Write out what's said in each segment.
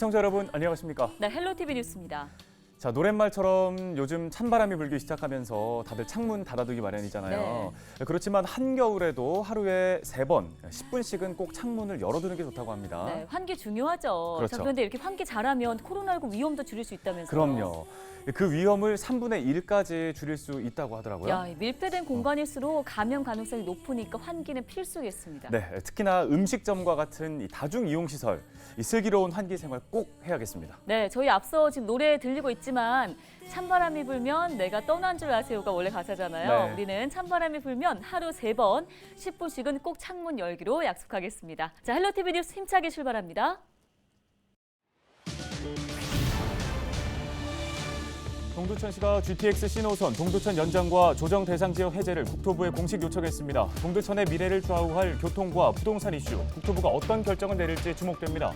시청자 여러분 안녕하십니까? 네, 헬로 TV 뉴스입니다. 자 노랫말처럼 요즘 찬바람이 불기 시작하면서 다들 창문 닫아두기 마련이잖아요. 그렇지만 한겨울에도 하루에 세 번, 10분씩은 꼭 창문을 열어두는 게 좋다고 합니다. 네, 환기 중요하죠. 그렇죠. 자, 그런데 이렇게 환기 잘하면 코로나19 위험도 줄일 수 있다면서요. 그럼요. 그 위험을 3분의 1까지 줄일 수 있다고 하더라고요. 야, 이 밀폐된 공간일수록 감염 가능성이 높으니까 환기는 필수겠습니다. 네, 특히나 음식점과 같은 이 다중 이용 시설, 이 슬기로운 환기 생활 꼭 해야겠습니다. 네, 저희 앞서 지금 노래 들리고 있지 만 찬바람이 불면 내가 떠난 줄 아세요가 원래 가사잖아요. 네. 우리는 찬바람이 불면 하루 세 번 10분씩은 꼭 창문 열기로 약속하겠습니다. 자, 헬로 TV 뉴스 힘차게 출발합니다. 동두천시가 GTX 신호선 동두천 연장과 조정 대상 지역 해제를 국토부에 공식 요청했습니다. 동두천의 미래를 좌우할 교통과 부동산 이슈, 국토부가 어떤 결정을 내릴지 주목됩니다.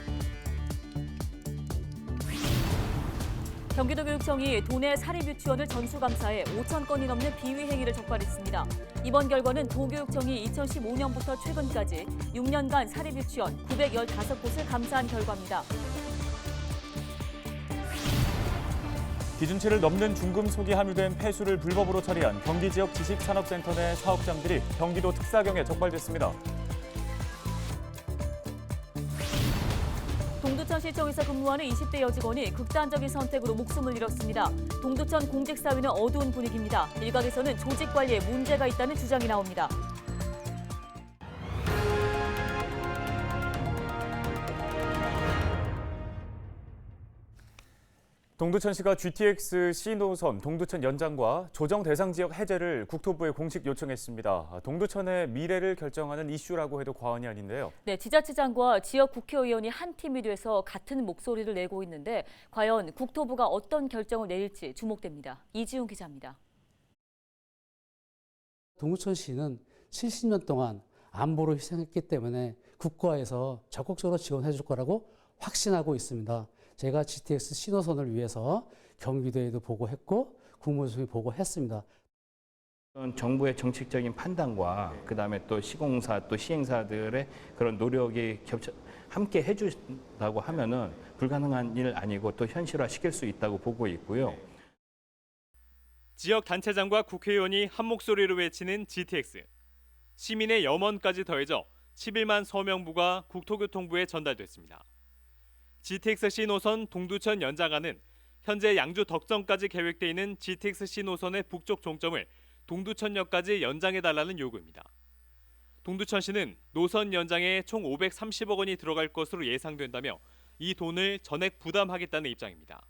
경기도교육청이 도내 사립유치원을 전수감사해 5천 건이 넘는 비위 행위를 적발했습니다. 이번 결과는 도교육청이 2015년부터 최근까지 6년간 사립유치원 915곳을 감사한 결과입니다. 기준치를 넘는 중금 속이 함유된 폐수를 불법으로 처리한 경기 지역 지식산업센터 내 사업장들이 경기도 특사경에 적발됐습니다. 동두천시청에서 근무하는 20대 여직원이 극단적인 선택으로 목숨을 잃었습니다. 동두천 공직사회는 어두운 분위기입니다. 일각에서는 조직 관리에 문제가 있다는 주장이 나옵니다. 동두천시가 GTX 신호선 동두천 연장과 조정 대상 지역 해제를 국토부에 공식 요청했습니다. 동두천의 미래를 결정하는 이슈라고 해도 과언이 아닌데요. 네, 지자체장과 지역 국회의원이 한 팀이 돼서 같은 목소리를 내고 있는데 과연 국토부가 어떤 결정을 내릴지 주목됩니다. 이지훈 기자입니다. 동두천시는 70년 동안 안보를 희생했기 때문에 국가에서 적극적으로 지원해 줄 거라고 확신하고 있습니다. 제가 GTX 신호선을 위해서 경기도에도 보고했고 국무부에 보고했습니다. 그런 정부의 정책적인 판단과 그다음에 또 시공사 또 시행사들의 그런 노력이 겹쳐 함께 해준다고 하면은 불가능한 일 아니고 또 현실화 시킬 수 있다고 보고 있고요. 지역 단체장과 국회의원이 한 목소리로 외치는 GTX. 시민의 염원까지 더해져 11만 서명부가 국토교통부에 전달됐습니다. GTX 신호선 동두천 연장안은 현재 양주 덕정까지 계획돼 있는 GTX 신호선의 북쪽 종점을 동두천역까지 연장해 달라는 요구입니다. 동두천시는 노선 연장에 총 530억 원이 들어갈 것으로 예상된다며 이 돈을 전액 부담하겠다는 입장입니다.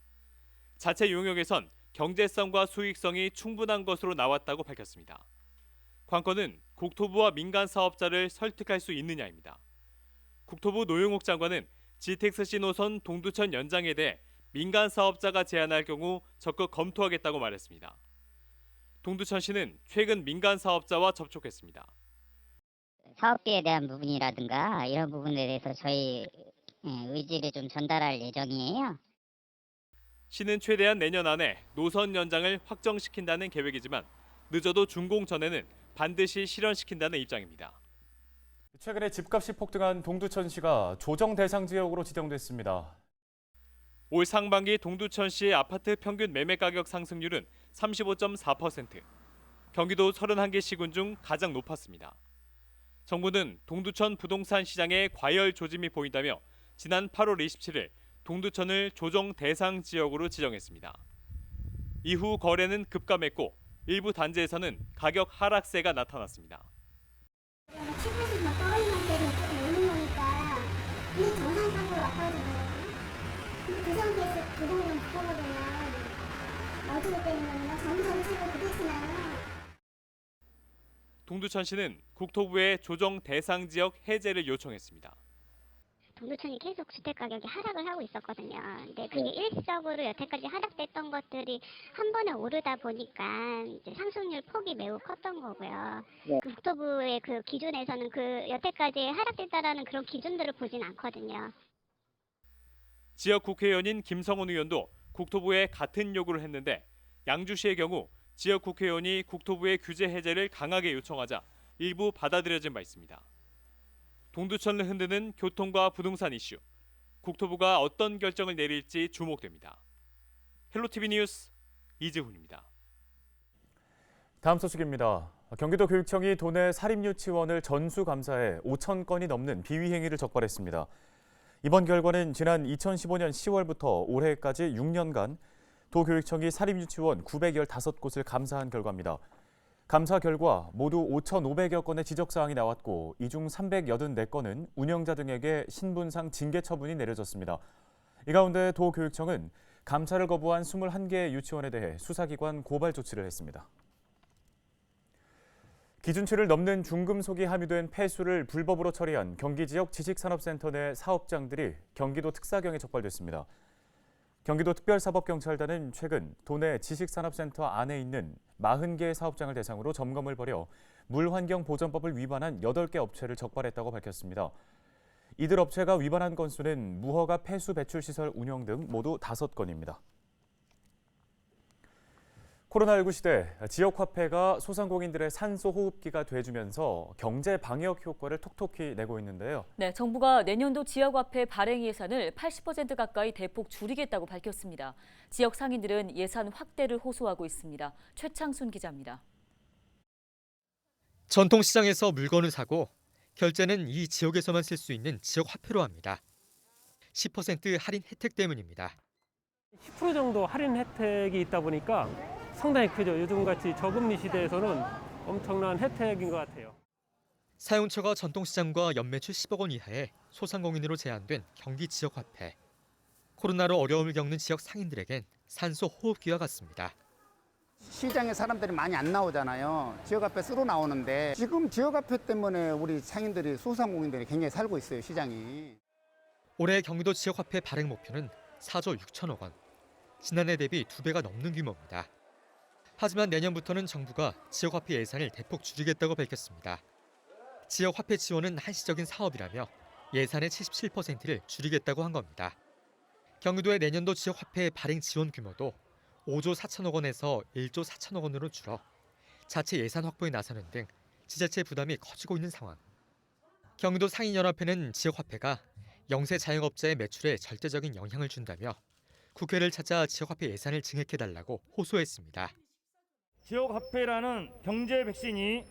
자체 용역에선 경제성과 수익성이 충분한 것으로 나왔다고 밝혔습니다. 관건은 국토부와 민간 사업자를 설득할 수 있느냐입니다. 국토부 노영욱 장관은 GTX 신호선 동두천 연장에 대해 민간 사업자가 제안할 경우 적극 검토하겠다고 말했습니다. 동두천시는 최근 민간 사업자와 접촉했습니다. 사업비에 대한 부분이라든가 이런 부분에 대해서 저희 예, 의지를 좀 전달할 예정이에요. 시는 최대한 내년 안에 노선 연장을 확정시킨다는 계획이지만 늦어도 준공 전에는 반드시 실현시킨다는 입장입니다. 최근에 집값이 폭등한 동두천시가 조정 대상 지역으로 지정됐습니다. 올 상반기 동두천시의 아파트 평균 매매 가격 상승률은 35.4%. 경기도 31개 시군 중 가장 높았습니다. 정부는 동두천 부동산 시장에 과열 조짐이 보인다며 지난 8월 27일 동두천을 조정 대상 지역으로 지정했습니다. 이후 거래는 급감했고 일부 단지에서는 가격 하락세가 나타났습니다. 그 정도는 붙어버리면 어떻게 되는 겁니다. 정부 정책을 그랬으나요. 동두천 시는 국토부에 조정 대상 지역 해제를 요청했습니다. 동두천이 계속 주택 가격이 하락을 하고 있었거든요. 근데 그게 일시적으로 여태까지 하락됐던 것들이 한 번에 오르다 보니까 이제 상승률 폭이 매우 컸던 거고요. 그 국토부의 그 기준에서는 그 여태까지 하락됐다라는 그런 기준들을 보진 않거든요. 지역 국회의원인 김성원 의원도 국토부에 같은 요구를 했는데 양주시의 경우 지역 국회의원이 국토부의 규제 해제를 강하게 요청하자 일부 받아들여진 바 있습니다. 동두천을 흔드는 교통과 부동산 이슈, 국토부가 어떤 결정을 내릴지 주목됩니다. 헬로티비 뉴스 이재훈입니다. 다음 소식입니다. 경기도 교육청이 도내 사립 유치원을 전수 감사해 5천 건이 넘는 비위 행위를 적발했습니다. 이번 결과는 지난 2015년 10월부터 올해까지 6년간 도교육청이 사립유치원 915곳을 감사한 결과입니다. 감사 결과 모두 5,500여 건의 지적사항이 나왔고 이 중 384건은 운영자 등에게 신분상 징계 처분이 내려졌습니다. 이 가운데 도교육청은 감사를 거부한 21개의 유치원에 대해 수사기관 고발 조치를 했습니다. 기준치를 넘는 중금속이 함유된 폐수를 불법으로 처리한 경기 지역 지식산업센터 내 사업장들이 경기도 특사경에 적발됐습니다. 경기도 특별사법경찰단은 최근 도내 지식산업센터 안에 있는 40개의 사업장을 대상으로 점검을 벌여 물환경보전법을 위반한 8개 업체를 적발했다고 밝혔습니다. 이들 업체가 위반한 건수는 무허가 폐수 배출 시설 운영 등 모두 5건입니다. 코로나19 시대 지역 화폐가 소상공인들의 산소 호흡기가 돼주면서 경제 방역 효과를 톡톡히 내고 있는데요. 네, 정부가 내년도 지역 화폐 발행 예산을 80% 가까이 대폭 줄이겠다고 밝혔습니다. 지역 상인들은 예산 확대를 호소하고 있습니다. 최창순 기자입니다. 전통시장에서 물건을 사고 결제는 이 지역에서만 쓸 수 있는 지역 화폐로 합니다. 10% 할인 혜택 때문입니다. 10% 정도 할인 혜택이 있다 보니까 상당히 크죠. 요즘같이 저금리 시대에서는 엄청난 혜택인 것 같아요. 사용처가 전통시장과 연매출 10억 원 이하의 소상공인으로 제한된 경기 지역 화폐. 코로나로 어려움을 겪는 지역 상인들에겐 산소 호흡기와 같습니다. 시장에 사람들이 많이 안 나오잖아요. 지역 앞에 쓰러 나오는데 지금 지역 앞에 때문에 우리 상인들이 소상공인들이 굉장히 살고 있어요, 시장이. 올해 경기도 지역 화폐 발행 목표는 4조 6천억 원. 지난해 대비 두 배가 넘는 규모입니다. 하지만 내년부터는 정부가 지역 화폐 예산을 대폭 줄이겠다고 밝혔습니다. 지역 화폐 지원은 한시적인 사업이라며 예산의 77%를 줄이겠다고 한 겁니다. 경기도의 내년도 지역 화폐 발행 지원 규모도 5조 4천억 원에서 1조 4천억 원으로 줄어 자체 예산 확보에 나서는 등 지자체 부담이 커지고 있는 상황. 경기도 상인연합회는 지역 화폐가 영세 자영업자의 매출에 절대적인 영향을 준다며 국회를 찾아 지역 화폐 예산을 증액해달라고 호소했습니다. 지역 화폐라는 경제 백신이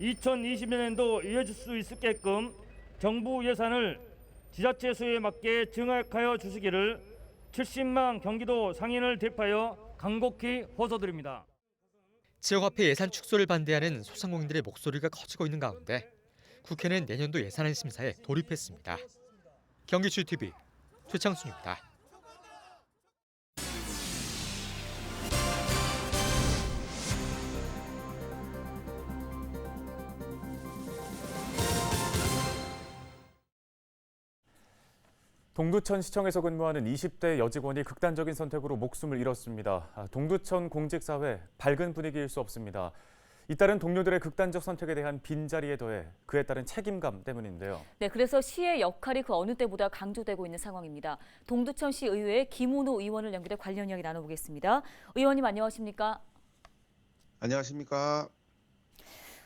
2020년에도 이어질 수 있게끔 정부 예산을 지자체 수에 맞게 증액하여 주시기를 70만 경기도 상인을 대표하여 간곡히 호소드립니다. 지역 화폐 예산 축소를 반대하는 소상공인들의 목소리가 커지고 있는 가운데 국회는 내년도 예산안 심사에 돌입했습니다. 경기주 TV 최창순입니다. 동두천 시청에서 근무하는 20대 여직원이 극단적인 선택으로 목숨을 잃었습니다. 아, 동두천 공직사회 밝은 분위기일 수 없습니다. 이따른 동료들의 극단적 선택에 대한 빈자리에 더해 그에 따른 책임감 때문인데요. 네, 그래서 시의 역할이 그 어느 때보다 강조되고 있는 상황입니다. 동두천시 의회의 김은호 의원을 연결해 관련 이야기 나눠보겠습니다. 의원님 안녕하십니까? 안녕하십니까.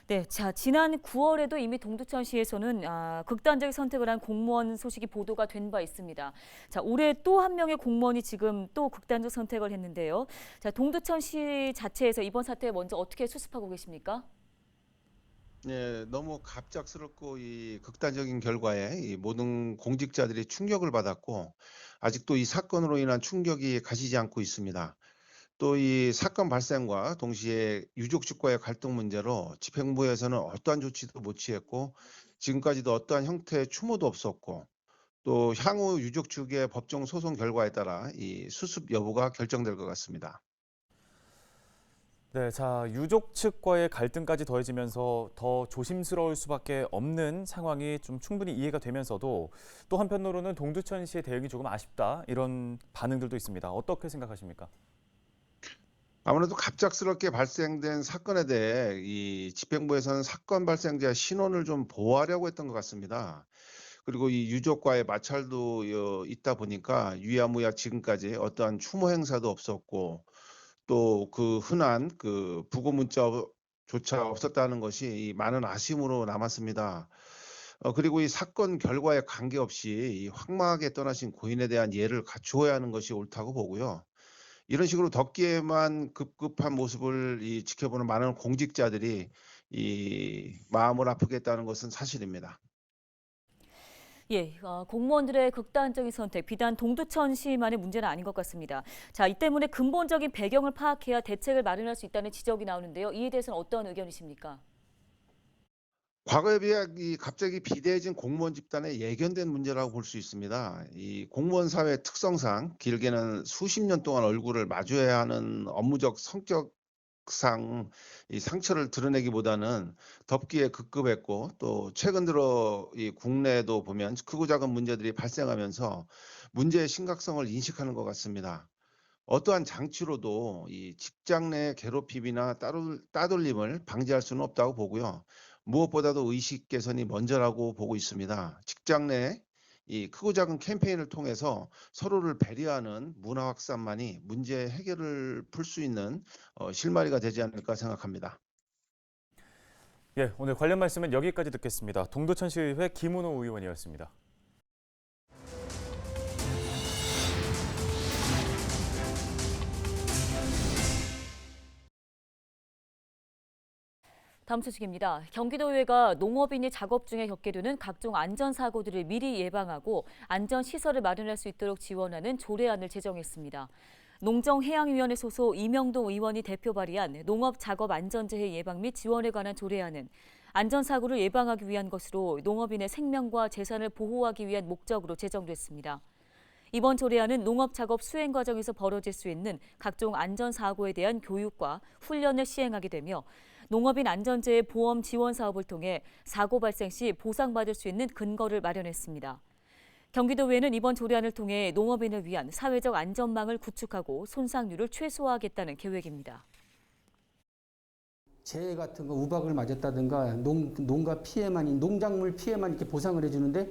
네, 자 지난 9월에도 이미 동두천시에서는 아, 극단적 선택을 한 공무원 소식이 보도가 된 바 있습니다. 자 올해 또 한 명의 공무원이 지금 또 극단적 선택을 했는데요. 자 동두천시 자체에서 이번 사태 먼저 어떻게 수습하고 계십니까? 예, 너무 갑작스럽고 이 극단적인 결과에 이 모든 공직자들이 충격을 받았고 아직도 이 사건으로 인한 충격이 가시지 않고 있습니다. 또 이 사건 발생과 동시에 유족 측과의 갈등 문제로 집행부에서는 어떠한 조치도 못 취했고 지금까지도 어떠한 형태의 추모도 없었고 또 향후 유족 측의 법정 소송 결과에 따라 이 수습 여부가 결정될 것 같습니다. 네, 자 유족 측과의 갈등까지 더해지면서 더 조심스러울 수밖에 없는 상황이 좀 충분히 이해가 되면서도 또 한편으로는 동두천시의 대응이 조금 아쉽다 이런 반응들도 있습니다. 어떻게 생각하십니까? 아무래도 갑작스럽게 발생된 사건에 대해 이 집행부에서는 사건 발생자 신원을 좀 보호하려고 했던 것 같습니다. 그리고 이 유족과의 마찰도 어, 있다 보니까 유야무야 지금까지 어떠한 추모 행사도 없었고 또 그 흔한 그 부고 문자조차 없었다는 것이 이 많은 아쉬움으로 남았습니다. 어, 그리고 이 사건 결과에 관계없이 이 황망하게 떠나신 고인에 대한 예를 갖추어야 하는 것이 옳다고 보고요. 이런 식으로 덕기에만 급급한 모습을 이 지켜보는 많은 공직자들이 이 마음을 아프게 했다는 것은 사실입니다. 예, 어, 공무원들의 극단적인 선택, 비단 동두천 시만의 문제는 아닌 것 같습니다. 자, 이 때문에 근본적인 배경을 파악해야 대책을 마련할 수 있다는 지적이 나오는데요. 이에 대해서는 어떤 의견이십니까? 과거에 비해 이 갑자기 비대해진 공무원 집단의 예견된 문제라고 볼 수 있습니다. 이 공무원 사회 특성상 길게는 수십 년 동안 얼굴을 마주해야 하는 업무적 성격상 이 상처를 드러내기보다는 덮기에 급급했고 또 최근 들어 이 국내에도 보면 크고 작은 문제들이 발생하면서 문제의 심각성을 인식하는 것 같습니다. 어떠한 장치로도 이 직장 내 괴롭힘이나 따돌, 따돌림을 방지할 수는 없다고 보고요. 무엇보다도 의식 개선이 먼저라고 보고 있습니다. 직장 내 이 크고 작은 캠페인을 통해서 서로를 배려하는 문화 확산만이 문제 해결을 풀 수 있는 어, 실마리가 되지 않을까 생각합니다. 예, 오늘 관련 말씀은 여기까지 듣겠습니다. 동두천시의회 김은호 의원이었습니다. 다음 소식입니다. 경기도의회가 농업인이 작업 중에 겪게 되는 각종 안전사고들을 미리 예방하고 안전시설을 마련할 수 있도록 지원하는 조례안을 제정했습니다. 농정해양위원회 소속 이명동 의원이 대표 발의한 농업작업안전재해 예방 및 지원에 관한 조례안은 안전사고를 예방하기 위한 것으로 농업인의 생명과 재산을 보호하기 위한 목적으로 제정됐습니다. 이번 조례안은 농업작업 수행 과정에서 벌어질 수 있는 각종 안전사고에 대한 교육과 훈련을 시행하게 되며 농업인 안전재해 보험 지원 사업을 통해 사고 발생 시 보상받을 수 있는 근거를 마련했습니다. 경기도의회는 이번 조례안을 통해 농업인을 위한 사회적 안전망을 구축하고 손상률을 최소화하겠다는 계획입니다. 재해 같은 거 우박을 맞았다든가 농, 농가 피해만 농작물 피해만 이렇게 보상을 해주는데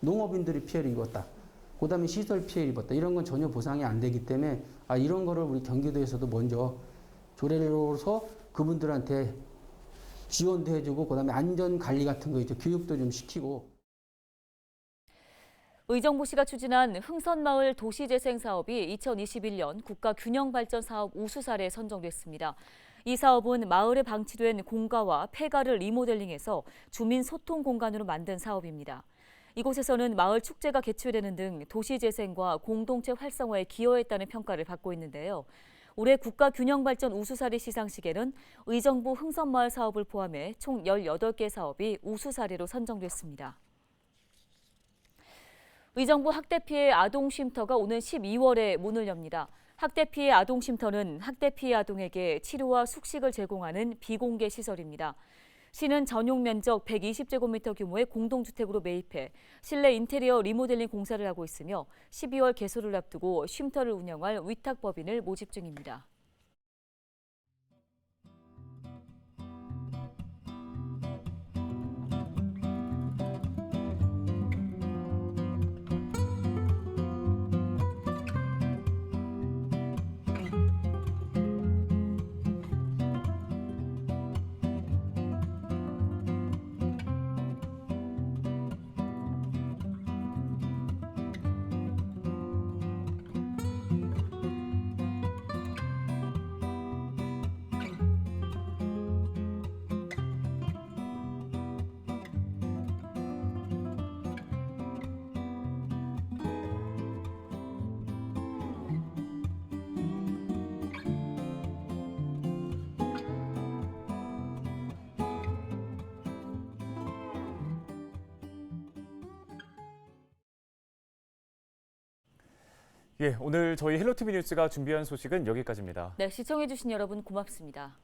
농업인들이 피해를 입었다. 그다음에 시설 피해를 입었다. 이런 건 전혀 보상이 안 되기 때문에 아 이런 거를 우리 경기도에서도 먼저 조례로서 그분들한테 지원도 해주고 그다음에 안전 관리 같은 거 이제 교육도 좀 시키고 의정부 시가 추진한 흥선마을 도시재생 사업이 2021년 국가균형발전사업 우수 사례에 선정됐습니다. 이 사업은 마을에 방치된 공가와 폐가를 리모델링해서 주민 소통 공간으로 만든 사업입니다. 이곳에서는 마을 축제가 개최되는 등 도시 재생과 공동체 활성화에 기여했다는 평가를 받고 있는데요. 올해 국가균형발전 우수사례 시상식에는 의정부 흥선마을 사업을 포함해 총 18개 사업이 우수사례로 선정됐습니다. 의정부 학대 피해 아동 쉼터가 오는 12월에 문을 엽니다. 학대 피해 아동 쉼터는 학대 피해 아동에게 치료와 숙식을 제공하는 비공개 시설입니다. 시는 전용 면적 120제곱미터 규모의 공동주택으로 매입해 실내 인테리어 리모델링 공사를 하고 있으며 12월 개소를 앞두고 쉼터를 운영할 위탁법인을 모집 중입니다. 예, 오늘 저희 헬로티비 뉴스가 준비한 소식은 여기까지입니다. 네, 시청해주신 여러분 고맙습니다.